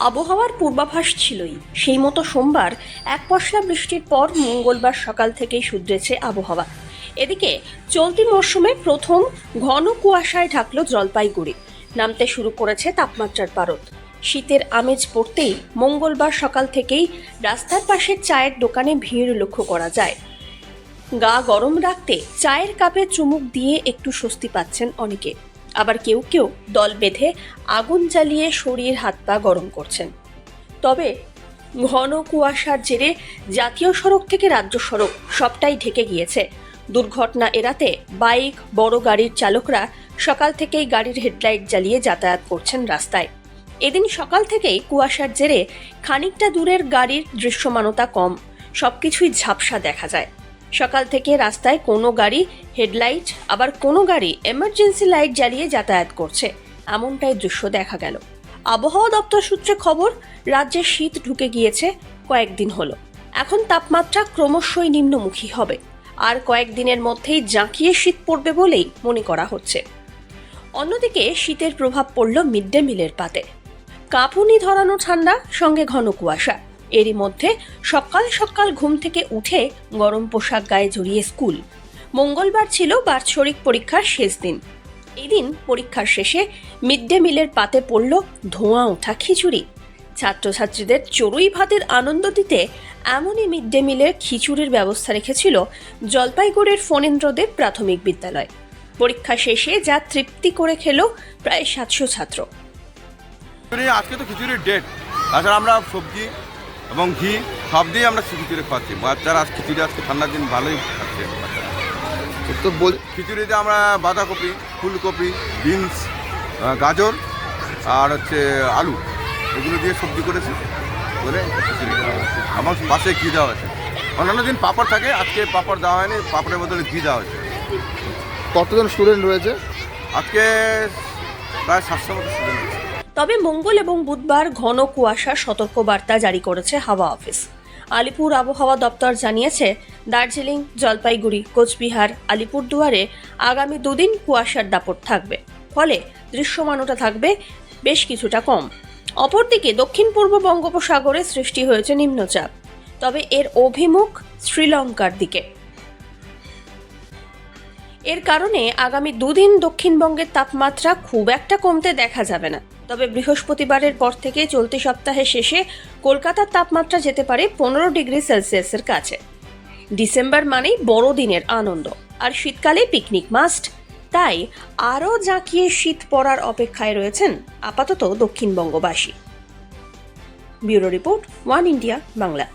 আবহাওয়ার পূর্বাভাস ছিলই। সেই মতো সোমবার এক পশলা বৃষ্টির পর মঙ্গলবার সকাল থেকেই শুধরেছে আবহাওয়া। এদিকে চলতি মরশুমে প্রথম ঘন কুয়াশায় ঢাকল জলপাইগুড়ি। নামতে শুরু করেছে তাপমাত্রার পারদ। শীতের আমেজ পড়তেই মঙ্গলবার সকাল থেকেই রাস্তার পাশের চায়ের দোকানে ভিড় লক্ষ্য করা যায়। গা গরম রাখতে চায়ের কাপে চুমুক দিয়ে একটু স্বস্তি পাচ্ছেন অনেকে। আবার কেউ কেউ দল বেঁধে আগুন জ্বালিয়ে শরীর হাত পা গরম করছেন। তবে ঘন কুয়াশার জেরে জাতীয় সড়ক থেকে রাজ্য সড়ক সবটাই ঢেকে গিয়েছে। দুর্ঘটনা এড়াতে বাইক, বড় গাড়ির চালকরা সকাল থেকেই গাড়ির হেডলাইট জ্বালিয়ে যাতায়াত করছেন রাস্তায়। এদিন সকাল থেকেই কুয়াশার জেরে খানিকটা দূরের গাড়ির দৃশ্যমানতা কম, সবকিছুই ঝাপসা দেখা যায়। সকাল থেকে রাস্তায় কোনো গাড়ি, হেডলাইট, আবার কোনো গাড়ি এমার্জেন্সি লাইট জ্বালিয়ে যাতায়াত করছে। এমনটাই দৃশ্য দেখা গেল। আবহাওয়া দপ্তর সূত্রে খবর, রাজ্যে শীত ঢুকে গিয়েছে কয়েকদিন হলো। এখন তাপমাত্রা ক্রমশই নিম্নমুখী হবে। আর কয়েকদিনের মধ্যেই জাঁকিয়ে শীত পড়বে বলেই মনে করা হচ্ছে। অন্যদিকে শীতের প্রভাব পড়ল মিড ডে মিলের পাতে। কাঁপুনি ধরানো ঠান্ডা, সঙ্গে ঘন কুয়াশা। এরই মধ্যে সকাল সকাল ঘুম থেকে উঠে গরম পোশাক গায়ে জড়িয়ে স্কুল। মঙ্গলবার ছিল বার্ষরিক পরীক্ষার শেষ দিন। এদিন পরীক্ষার শেষে মিড ডে মিলের পাতে পড়ল ধোঁয়া ওঠা খিচুড়ি। ছাত্রছাত্রীদের চড়ুই ভাতের আনন্দ দিতে এমনই মিড ডে মিলের খিচুড়ির ব্যবস্থা রেখেছিল জলপাইগুড়ির ফণীন্দ্রদেব প্রাথমিক বিদ্যালয়। পরীক্ষা শেষে যা তৃপ্তি করে খেল প্রায় সাতশো ছাত্র। আজকে তো খিচুড়ির ডেট তাছাড়া আমরা সবজি এবং ঘি সব দিয়ে আমরা খিচুড়ি খাচ্ছি। বাচ্চারা আজ খিচুড়ি আজকে ঠান্ডার দিন ভালোই খাচ্ছে বাচ্চারা। তো বল খিচুড়িতে আমরা বাঁধাকপি ফুলকপি বিনস গাজর আর হচ্ছে আলু। এগুলো দিয়ে সবজি করেছি। করে খিচুড়ি আমার পাশে ঘি দেওয়া আছে অন্যান্য দিন পাপড় থাকে আজকে পাপড় দেওয়া হয়নি পাপড়ের বদলে ঘি দেওয়া হয়েছে। কতজন স্টুডেন্ট রয়েছে? আজকে প্রায় সাতশো মতো আছে। তবে মঙ্গল এবং বুধবার ঘন কুয়াশা সতর্কবার্তা জারি করেছে হাওয়া অফিস। আলিপুর আবহাওয়া দপ্তর জানিয়েছে, দার্জিলিং, জলপাইগুড়ি, কোচবিহার, আলিপুরদুয়ারে আগামী দুদিন কুয়াশার দাপট থাকবে। ফলে দৃশ্যমানতা থাকবে বেশ কিছুটা কম। অপরদিকে দক্ষিণ পূর্ব বঙ্গোপসাগরে সৃষ্টি হয়েছে নিম্নচাপ। তবে এর অভিমুখ শ্রীলঙ্কার দিকে। এর কারণে আগামী দুদিন দক্ষিণবঙ্গের তাপমাত্রা খুব একটা কমতে দেখা যাবে না। তবে বৃহস্পতিবারের পর থেকে চলতি সপ্তাহের শেষে কলকাতার তাপমাত্রা যেতে পারে পনেরো ডিগ্রি সেলসিয়াসের কাছে। ডিসেম্বর মানেই বড়দিনের আনন্দ। আর শীতকালে পিকনিক মাস্ট। তাই আরও জাঁকিয়ে শীত পড়ার অপেক্ষায় রয়েছেন আপাতত দক্ষিণবঙ্গবাসী। Bureau report, one India, Bangla.